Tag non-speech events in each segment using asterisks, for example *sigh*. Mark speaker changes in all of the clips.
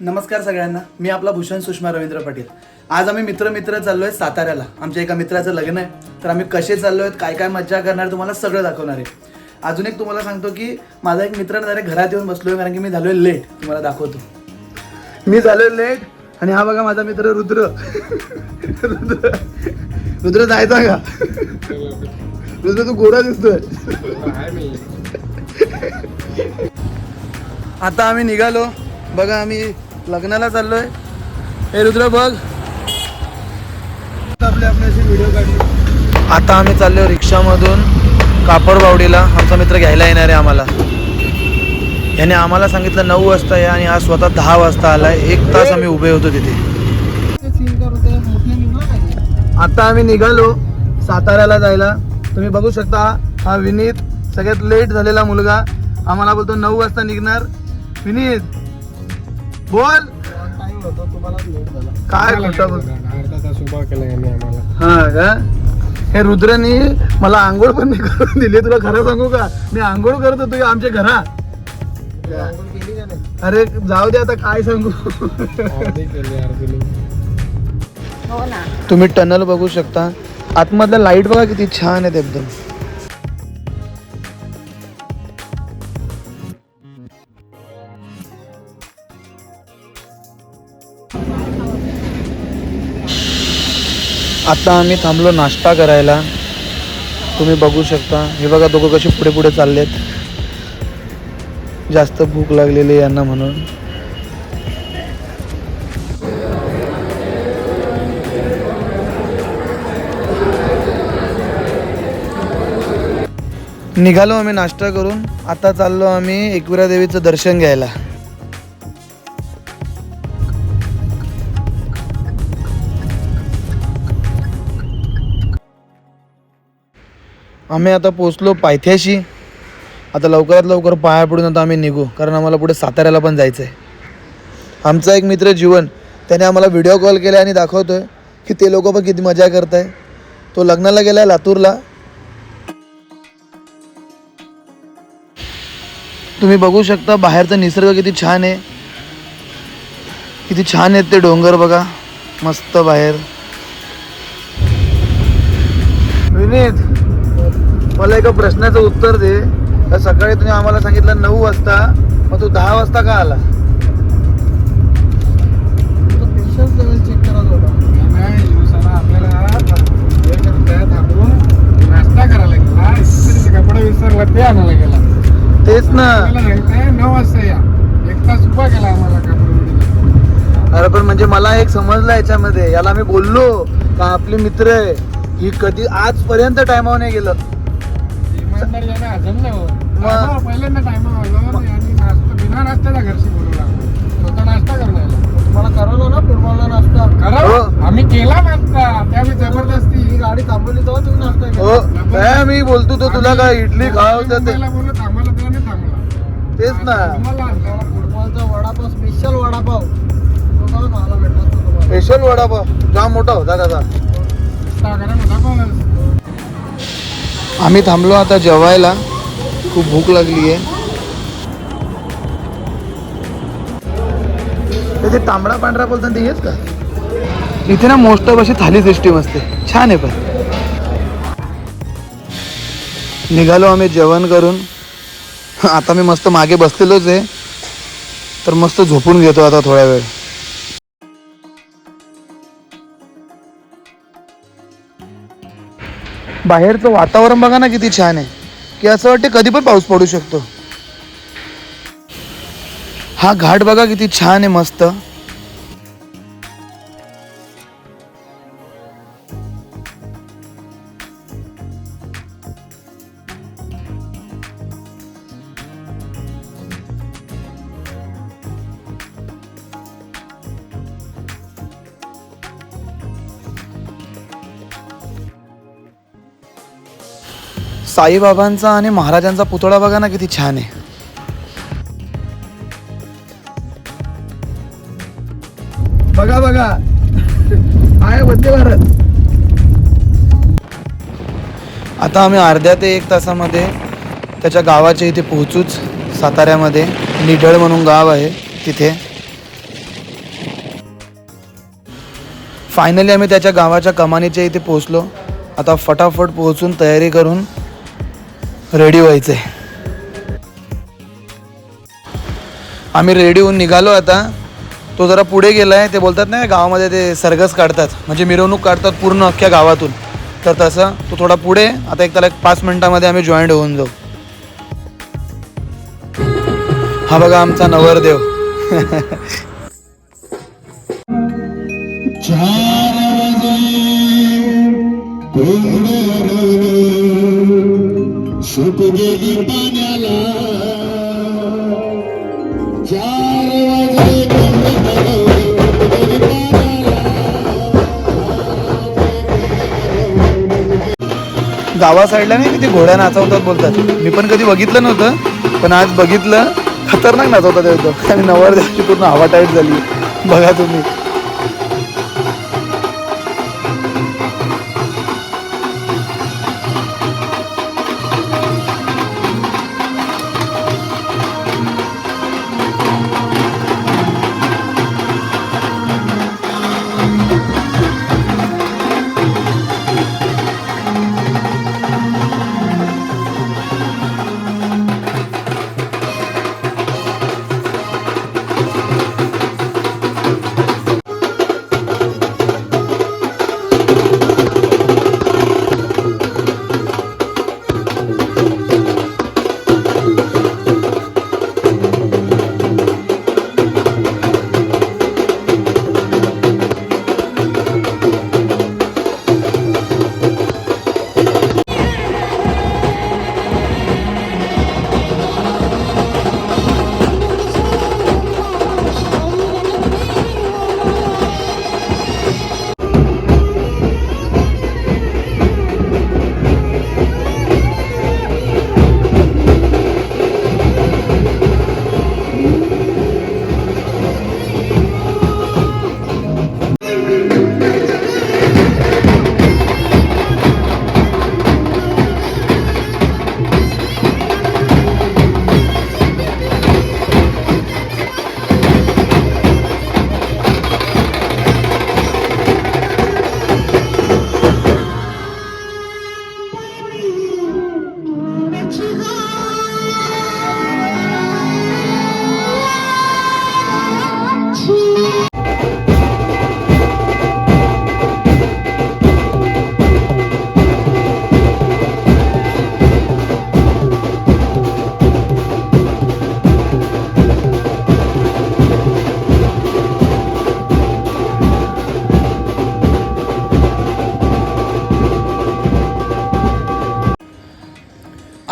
Speaker 1: नमस्कार सगळ्यांना. मी आपला भूषण सुषमा रवींद्र पाटील. आज आम्ही मित्र मित्र चाललोय साताऱ्याला. आमच्या एका मित्राचं लग्न आहे. तर आम्ही कसे चाललोय काय काय मज्जा करणार तुम्हाला सगळं दाखवणार आहे. अजून एक तुम्हाला सांगतो की माझा एक मित्र डायरेक्ट घरात येऊन बसलोय कारण की मी झालोय लेट तुम्हाला दाखवतो. मी झालोय लेट आणि हा बघा माझा मित्र रुद्र. रुद्र. रुद्र जायचा का? रुद्र तू गोरा दिसतोय. आता आम्ही निघालो. बघा आम्ही लग्नाला चाललोय. हे रुद्र बघ. आपले आपल्याशी व्हिडिओ काढले. आता आम्ही चाललोय रिक्षामधून कापडबावडीला. आमचा मित्र घ्यायला येणार आहे आम्हाला. याने आम्हाला सांगितलं नऊ वाजता या आणि आज स्वतः दहा वाजता आलाय. एक तास आम्ही उभे होतो तिथे. आता आम्ही निघालो साताऱ्याला जायला. तुम्ही बघू शकता हा विनीत सगळ्यात लेट झालेला मुलगा. आम्हाला बोलतो नऊ वाजता निघणार. विनीत बोल. काय खोटं बोल
Speaker 2: अर्धा तास उभा केला यांनी आम्हाला.
Speaker 1: हा का? हे रुद्रनी मला आंघोळ पण नाही करून दिली. तुला खरं सांगू का? मी आंघोळ करत होतो आमच्या घरात. अरे जाऊ दे आता काय सांगू?
Speaker 3: हो ना.
Speaker 1: तुम्ही टनल बघू शकता. आतमधल्या लाइट बघा किती छान आहेत एकदम. आता आम्ही थांबलो नाश्ता करायला. तुम्ही बघू शकता. हे बघा दोघं कसे पुढे पुढे चाललेत. जास्त भूक लागलेली यांना म्हणून. निघालो आम्ही नाश्ता करून. आता चाललो आम्ही एकविरा देवीचं दर्शन घ्यायला. आम्ही आता पोचलो पायथ्याशी. आता लवकरात लवकर पाया पडून आता आम्ही निघू कारण आम्हाला पुढे साताऱ्याला पण जायचं आहे आमचा एक मित्र जीवन त्याने आम्हाला व्हिडिओ कॉल केला आणि दाखवतो आहे की ते लोक पण किती मजा करत आहे तो लग्नाला गेला आहे लातूरला. तुम्ही बघू शकता बाहेरचा निसर्ग किती छान आहे. किती छान आहेत ते डोंगर बघा. मस्त बाहेर. विनीत मला एका प्रश्नाचं उत्तर दे. तर सकाळी तुम्ही आम्हाला सांगितलं नऊ वाजता मग तू दहा वाजता का आला? तेच ना.
Speaker 2: नऊ वाजता या. एक तास उभा केला आम्हाला.
Speaker 1: अरे पण म्हणजे मला एक समजलं याच्यामध्ये. याला मी बोललो का आपली मित्र आहे. ही कधी आजपर्यंत टायमावर नाही गेलं.
Speaker 2: इमानदारी याने हजम नाही होत.
Speaker 1: मग-
Speaker 2: टायमावर पहिल्यांदा टायमावर यांनी नाश्ता बिना नाश्त्याचा घरशी बोलवला स्वतः नाश्ता करून आला
Speaker 1: मला करवलं ना फुटबॉलला नाश्ता.
Speaker 2: खरं
Speaker 1: हो.
Speaker 2: आम्ही केला नाश्ता. त्यावेळी जबरदस्ती.
Speaker 1: ही गाडी थांबवली तेव्हा तुम्ही नाश्ता हो. काय मी बोलतो तो तुला काय इडली खाव तर ते
Speaker 2: मुंबईला बोललो थांबायला तेव्हा नाही थांबला.
Speaker 1: तेच ना.
Speaker 2: तुम्हाला आणला.
Speaker 1: फुटबॉलचा वडापाव स्पेशल वडापाव. खायला भेटला स्पेशल वडापाव. जाम मोठा होता त्याचा
Speaker 2: नाश्ता करा ना, दाखवा.
Speaker 1: आम्ही थांबलो आता जेवायला. खूप भूक लागली आहे त्याचे तांबडा पांढरा बोलतात ते हेच का? इथे ना मोस्ट ऑफ अशी थाली सिस्टीम असते. छान आहे पण. निघालो आम्ही जेवण करून. आता मी मस्त मागे बसलेलोच आहे. तर मस्त झोपून घेतो आता थोड्या वेळ. बाहेरचं वातावरण बघा ना किती छान आहे. की असं वाटते कधी पण पाऊस पडू शकतो. हा घाट बघा किती छान आहे मस्त. साईबाबांचा आणि महाराजांचा पुतळा बघा ना किती छान आहे. बघा बघा. आहे वंदे भारत. आता आम्ही अर्ध्या ते एक तासामध्ये त्याच्या गावाच्या इथे पोहोचूच साताऱ्यामध्ये. निढळ म्हणून गाव आहे तिथे. फायनली आम्ही त्याच्या गावाच्या कमानीच्या इथे पोहोचलो. आता फटाफट पोहोचून तयारी करून रेडी व्हायचं आहे आम्ही रेडी होऊन निघालो आता. तो जरा पुढे गेला आहे ते बोलतात ना गावामध्ये ते सरगस काढतात. म्हणजे मिरवणूक काढतात पूर्ण अख्ख्या गावातून. तर तसं तो थोडा पुढे आता एक त्याला एक पाच मिनिटामध्ये आम्ही जॉईंट होऊन जाऊ. हा बघा आमचा नवरदेव. *laughs*
Speaker 4: गेली पाण्याला चार वाजले
Speaker 1: गावा साईडला नाही तिथे घोड्या नाचवतात बोलतात. मी पण कधी बघितलं नव्हतं पण आज बघितलं खतरनाक नाचवतात एकदम. आणि नवरदेवाची पूर्ण हवा टाईट झाली. बघा तुम्ही.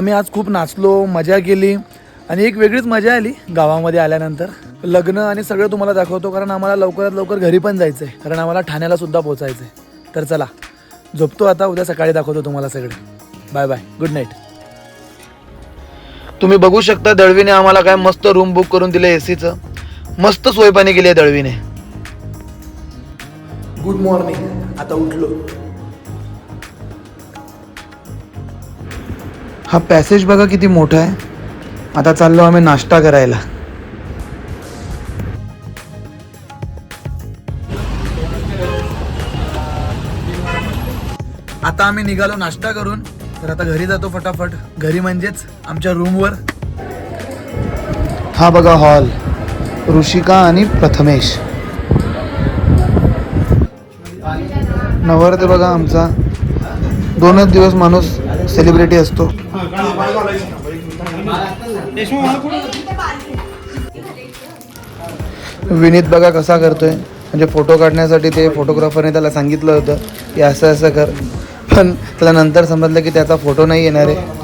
Speaker 1: आम्ही आज खूप नाचलो मजा केली आणि एक वेगळीच मजा आली गावामध्ये आल्यानंतर. लग्न आणि सगळं तुम्हाला दाखवतो कारण आम्हाला लवकरात लवकर घरी पण जायचं आहे कारण आम्हाला ठाण्याला सुद्धा पोचायचं आहे तर चला झोपतो आता उद्या सकाळी दाखवतो तुम्हाला सगळे. बाय बाय गुड नाईट तुम्ही बघू शकता दळवीने आम्हाला काय मस्त रूम बुक करून दिलं एसीचं मस्त सोयपाणी केली आहे दळवीने. गुड मॉर्निंग आता उठलो. हा पॅसेज बघा किती मोठा आहे. आता चाललो आम्ही नाश्ता करायला. आता आम्ही निघालो नाश्ता करून. तर आता घरी जातो फटाफट. घरी म्हणजेच आमच्या रूमवर हा बघा हॉल ऋषिका आणि प्रथमेश. नवरते बघा आमचा. दोनच दिवस माणूस सेलिब्रिटी असतो. विनीत बघा कसा करतोय. म्हणजे फोटो काढण्यासाठी ते फोटोग्राफरने त्याला सांगितलं होतं की असं असं कर. पण त्याला नंतर समजलं की त्याचा फोटो नाही येणार आहे.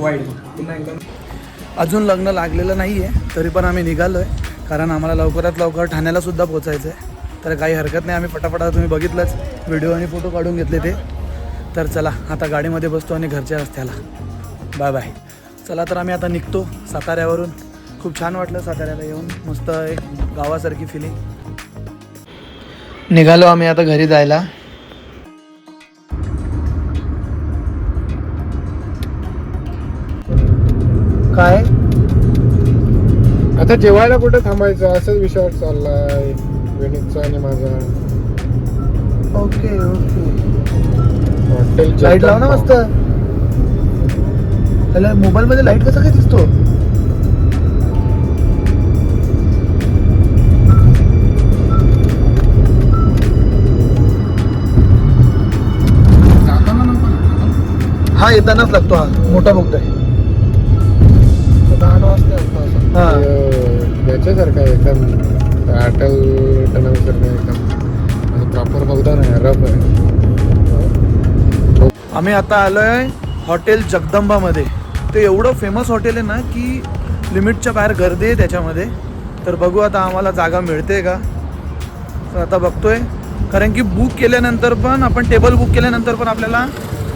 Speaker 2: वाईट. फोटो
Speaker 1: अजून लग्न लागलेलं नाही आहे तरी पण आम्ही निघालो आहे कारण आम्हाला लवकरात लवकर ठाण्याला सुद्धा पोचायचं आहे तर काही हरकत नाही आम्ही पटापटा तुम्ही बघितलंच. व्हिडिओ आणि फोटो काढून घेतले ते. तर चला आता गाडीमध्ये बसतो आणि घरच्या रस्त्याला. बाय बाय चला तर आम्ही आता निघतो साताऱ्यावरून. खूप छान वाटलं साताऱ्याला येऊन. मस्त एक गावासारखी फिलिंग निघालो आम्ही आता घरी जायला. काय?
Speaker 2: आता जेवायला कुठे थांबायचं? असंच विषय चाललाय विनीतचा आणि माझा.
Speaker 1: Okay okay.
Speaker 2: हॉटेल
Speaker 1: लाइट लाव ना मस्त. त्याला मोबाईल मध्ये लाइट कसा काय दिसतो? हा येतानाच लागतो हा. मोठा बोगदा आहे
Speaker 2: याच्यासारखं आहे एकदम अटल टनलसारखं एकदम प्रॉपर बघता नाही रफ आहे.
Speaker 1: आम्ही आता आलोय हॉटेल जगदंबामध्ये. ते एवढं फेमस हॉटेल आहे ना की लिमिटच्या बाहेर गर्दी आहे त्याच्यामध्ये. तर बघू आता आम्हाला जागा मिळते का? तर आता बघतोय. कारण की बुक केल्यानंतर पण आपण टेबल बुक केल्यानंतर पण आपल्याला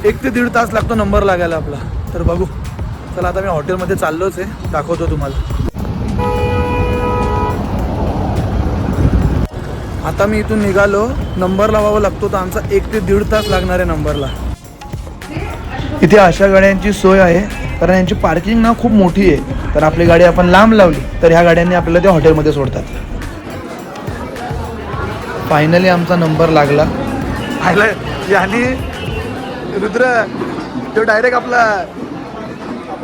Speaker 1: एक ते दीड तास लागतो नंबर लागायला आपला. तर बघू. चला आता मी हॉटेलमध्ये चाललोच आहे. दाखवतो तुम्हाला. आता मी इथून निघालो. नंबर लावावा लागतो तर आमचा एक ते दीड तास लागणार आहे नंबरला. इथे अशा गाड्यांची सोय आहे. कारण यांची पार्किंग ना खूप मोठी आहे. तर आपली गाडी आपण लांब लावली तर ह्या गाड्यांनी आपल्याला त्या हॉटेलमध्ये सोडतात. फायनली आमचा नंबर लागला. आयला याने रुद्र तो डायरेक्ट आपला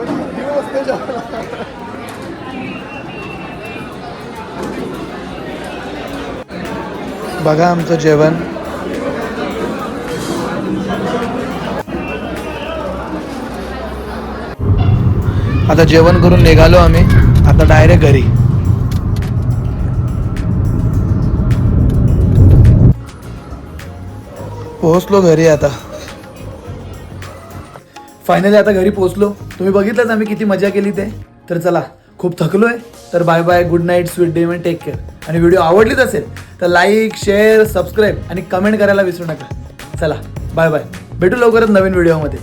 Speaker 1: *laughs* बघा आमचं जेवण. आता जेवण करून निघालो आम्ही. आता डायरेक्ट घरी. पोहोचलो घरी आता. फायनली आता घरी पोहोचलो. तुम्ही बघितलंच आम्ही किती मजा केली ते. तर चला खूप थकलोय तर bye bye good night sweet day take care आणि व्हिडिओ आवडलीच असेल तर लाईक शेअर सबस्क्राईब आणि कमेंट करायला विसरू नका. चला बाय बाय भेटू लवकरच नवीन व्हिडिओमध्ये